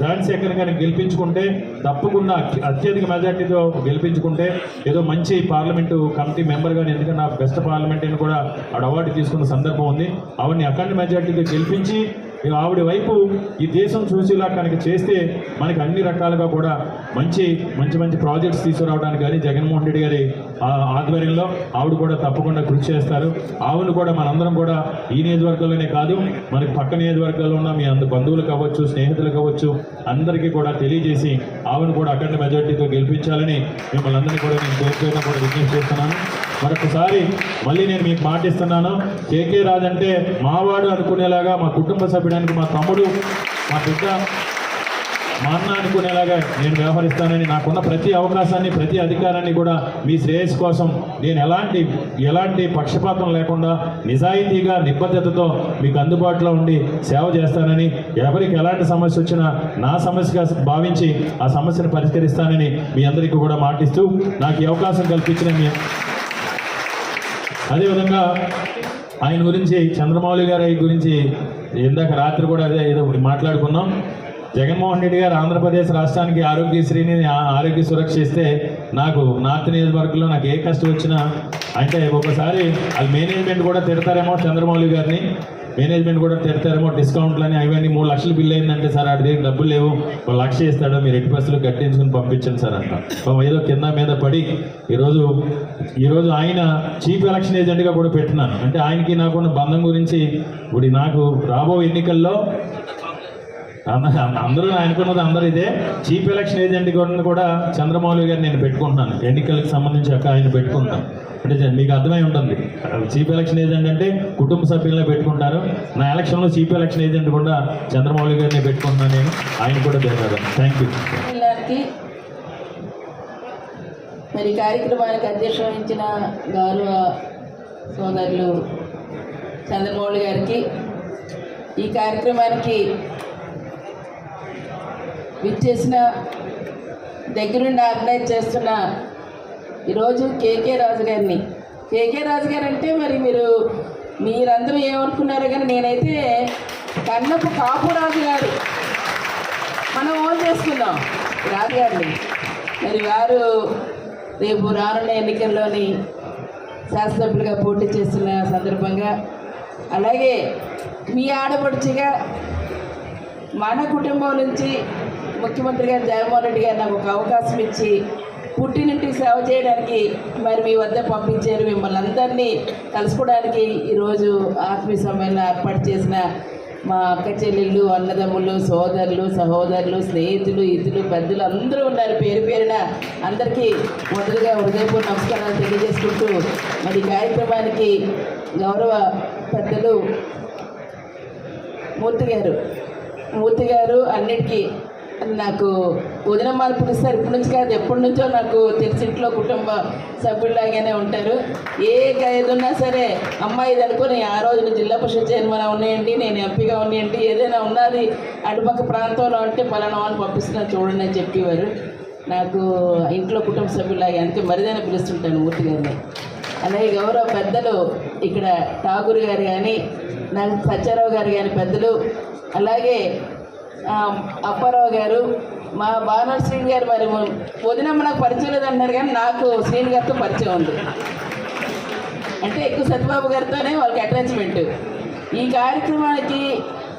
రాజశేఖర్ గారిని గెలిపించుకుంటే తప్పకుండా అత్యధిక మెజార్టీతో గెలిపించుకుంటే ఏదో మంచి పార్లమెంటు కమిటీ మెంబర్ కానీ ఎందుకంటే నా బెస్ట్ పార్లమెంట్ అని కూడా ఆవిడ అవార్డు తీసుకున్న సందర్భం ఉంది. ఆవిడని అఖండ మెజార్టీతో గెలిపించి ఆవిడ వైపు ఈ దేశం చూసేలా కనుక చేస్తే మనకి అన్ని రకాలుగా కూడా మంచి మంచి మంచి ప్రాజెక్ట్స్ తీసుకురావడానికి కానీ జగన్మోహన్ రెడ్డి గారి ఆధ్వర్యంలో ఆవిడ కూడా తప్పకుండా కృషి చేస్తారు. ఆవిడ కూడా మనందరం కూడా ఈ నియోజకవర్గంలోనే కాదు మనకి పక్క నియోజకవర్గాల్లో ఉన్న మీ అందరు బంధువులు కావచ్చు స్నేహితులు కావచ్చు అందరికీ కూడా తెలియజేసి ఆవిడ కూడా అఖండ మెజార్టీతో గెలిపించాలని మిమ్మల్ని అందరినీ కూడా నేను కోరుకోవడం కూడా విజ్ఞప్తి చేస్తున్నాను. మరొకసారి మళ్ళీ నేను మీకు మాటిస్తున్నాను కేకే రాజ్ అంటే మావాడు అనుకునేలాగా మా కుటుంబ సభ్యుడానికి మా తమ్ముడు మా బిడ్డ మా అన్న అనుకునేలాగా నేను వ్యవహరిస్తానని నాకున్న ప్రతి అవకాశాన్ని ప్రతి అధికారాన్ని కూడా మీ శ్రేయస్సు కోసం నేను ఎలాంటి ఎలాంటి పక్షపాతం లేకుండా నిజాయితీగా నిబద్ధతతో మీకు అందుబాటులో ఉండి సేవ చేస్తానని ఎవరికి ఎలాంటి సమస్య వచ్చినా నా సమస్యగా భావించి ఆ సమస్యను పరిష్కరిస్తానని మీ అందరికీ కూడా మాటిస్తూ నాకు ఈ అవకాశం కల్పించిన మీ అదేవిధంగా ఆయన గురించి చంద్రమౌళి గారి గురించి ఇందాక రాత్రి కూడా అదే ఏదో ఒకటి మాట్లాడుకున్నాం. జగన్మోహన్ రెడ్డి గారు ఆంధ్రప్రదేశ్ రాష్ట్రానికి ఆరోగ్యశ్రీని ఆ- ఆరోగ్య సురక్ష ఇస్తే నాకు నార్త్ నియోజకవర్గంలో నాకు ఏ కష్టం వచ్చినా అంటే ఒకసారి అది మేనేజ్మెంట్ కూడా తిడతారేమో చంద్రమౌళి గారిని. మేనేజ్మెంట్ కూడా తిడతారేమో డిస్కౌంట్లని అవన్నీ మూడు లక్షలు బిల్ అయిందంటే సార్ ఆడి దగ్గర డబ్బులు లేవు. ఒక లక్ష ఇస్తాడు మీరు ఎట్టి బస్సులు కట్టించుకుని పంపించండి సార్ అంట. ఏదో కింద మీద పడి ఈరోజు ఈరోజు ఆయన చీఫ్ ఎలక్షన్ ఏజెంట్గా కూడా పెట్టినాను. అంటే ఆయనకి నాకున్న బంధం గురించి ఇప్పుడు నాకు రాబో ఎన్నికల్లో అందరూ అనుకున్నది అందరూ ఇదే. చీఫ్ ఎలక్షన్ ఏజెంట్ కూడా కూడా చంద్రమౌళి గారు నేను పెట్టుకుంటున్నాను. ఎన్నికలకు సంబంధించి అక్క ఆయన పెట్టుకుంటాను అంటే మీకు అర్థమై ఉంటుంది. చీఫ్ ఎలక్షన్ ఏజెంట్ అంటే కుటుంబ సభ్యులనే పెట్టుకుంటారు. నా ఎలక్షన్లో చీఫ్ ఎలక్షన్ ఏజెంట్ కూడా చంద్రమౌళి గారిని పెట్టుకుంటున్నాను నేను. ఆయన కూడా పెట్టారు థ్యాంక్ యూ మరి ఈ కార్యక్రమానికి అధ్యక్ష వహించిన గౌరవ సోదరులు చంద్రమౌళి గారికి ఈ కార్యక్రమానికి విచ్చేసిన దగ్గరుండి ఆర్గనైజ్ చేస్తున్న ఈరోజు కేకే రాజు గారిని కేకే రాజు గారు అంటే మరి మీరు మీరందరూ ఏమనుకున్నారో కానీ నేనైతే కన్నపు కాపు రాజు గారు మనం ఓన్ చేసుకుందాం. రాజుగారిని. మరి వారు రేపు రానున్న ఎన్నికల్లోని శాసనసభ్యులుగా పోటీ చేస్తున్న సందర్భంగా అలాగే మీ ఆడపడుచుగా మన కుటుంబం నుంచి ముఖ్యమంత్రి గారు జగన్మోహన్ రెడ్డి గారు నాకు ఒక అవకాశం ఇచ్చి పుట్టినింటికి సేవ చేయడానికి మరి మీ వద్ద పంపించారు మిమ్మల్ని అందరినీ కలుసుకోవడానికి ఈరోజు ఆత్మీయ సమ్మేళనం ఏర్పాటు చేసిన మా అక్క చెల్లెళ్ళు అన్నదమ్ములు సోదరులు సహోదరులు స్నేహితులు ఇతులు పెద్దలు అందరూ ఉన్నారు. పేరు పేరున అందరికీ మొదలుగా హృదయపూర్వ నమస్కారాలు తెలియజేసుకుంటూ మరి కార్యక్రమానికి గౌరవ పెద్దలు మూర్తి గారు మూర్తి గారు అన్నిటికీ నాకు వదినమ్మాలు పిలుస్తారు. ఇప్పటి నుంచి కాదు ఎప్పటి నుంచో నాకు తెలిసి ఇంట్లో కుటుంబ సభ్యుల్లాగానే ఉంటారు. ఏ ఏది ఉన్నా సరే అమ్మాయి ఇది అనుకుని ఆ రోజున జిల్లా పరిషత్ చైర్మన్ ఉన్నాయండి నేను ఎంపీగా ఉన్నాయండి ఏదైనా ఉన్నది అటుపక్క ప్రాంతంలో అంటే పలానా అని పంపిస్తున్నాను చూడండి అని చెప్పేవారు. నాకు ఇంట్లో కుటుంబ సభ్యులాగా అంతే మరిదైనా పిలుస్తుంటాను మూర్తి గారిని. అలాగే గౌరవ పెద్దలు ఇక్కడ ఠాగూర్ గారు కానీ నాకు సత్యారావు గారు కానీ పెద్దలు అలాగే అప్పారావు గారు మా బానర్ శ్రీని గారు మరి వదినమ్మ నాకు పరిచయం లేదంటున్నారు కానీ నాకు శ్రీని గారితో పరిచయం ఉంది. అంటే ఎక్కువ సత్యబాబు గారితోనే వాళ్ళకి అటాచ్మెంట్. ఈ కార్యక్రమానికి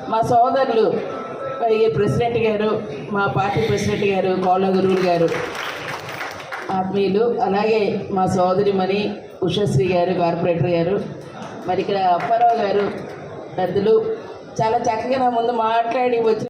మా సోదరులు ఈ ప్రెసిడెంట్ గారు మా పార్టీ ప్రెసిడెంట్ గారు కోళ్ళ గురువులు గారు ఆత్మీయులు అలాగే మా సోదరిమణి ఉషశ్రీ గారు కార్పొరేటర్ గారు మరి ఇక్కడ అప్పారావు గారు పెద్దలు చాలా చక్కగా నా ముందు మాట్లాడి వచ్చి